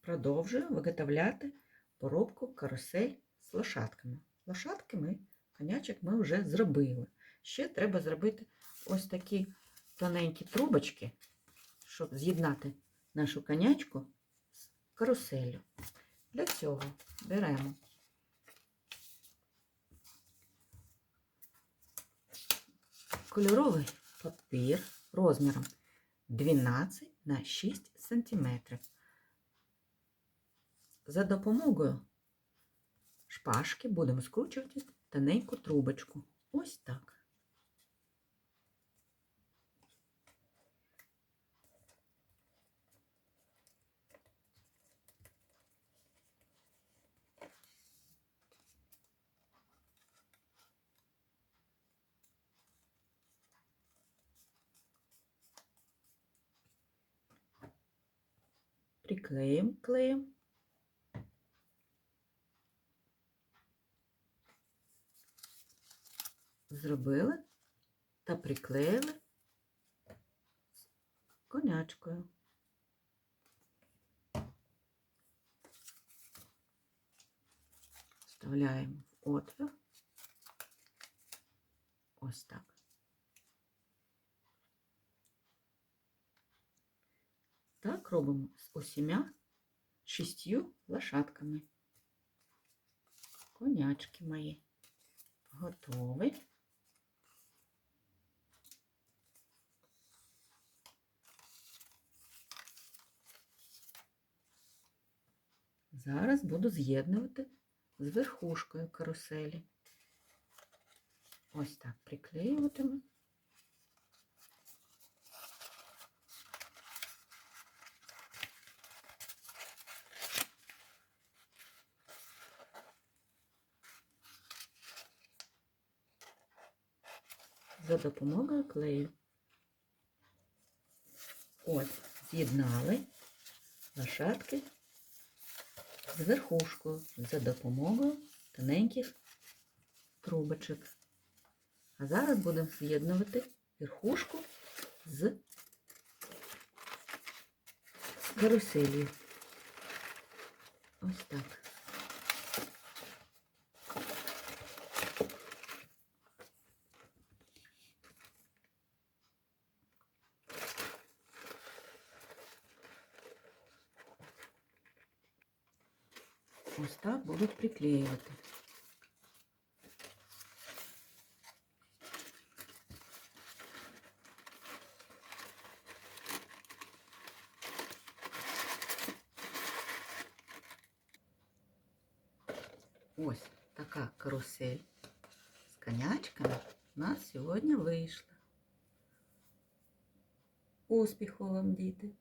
продовжую виготовляти поробку карусель з лошадками. Лошадки ми, конячок ми вже зробили. Ще треба зробити ось такі тоненькі трубочки, щоб з'єднати нашу конячку з каруселлю. Для цього беремо кольоровий папір розміром 12 на 6 см. За допомогою шпажки будемо скручувати тоненьку трубочку. Ось так. Приклеїмо клеєм. Зробили та приклеїли конячкою. Вставляємо в отвір. Ось так. Так робимо з усіма шістю лошадками. Конячки мої готові. Зараз буду з'єднувати з верхушкою каруселі. Ось так приклеюватиму. за допомогою клею. Ось, з'єднали лошадки з за допомогою тоненьких трубочок. А зараз будемо з'єднувати верхушку з каруселью. Ось так. Ось так будуть приклеювати. Ось така карусель з конячками у нас сьогодні вийшла. Успіху вам, діти!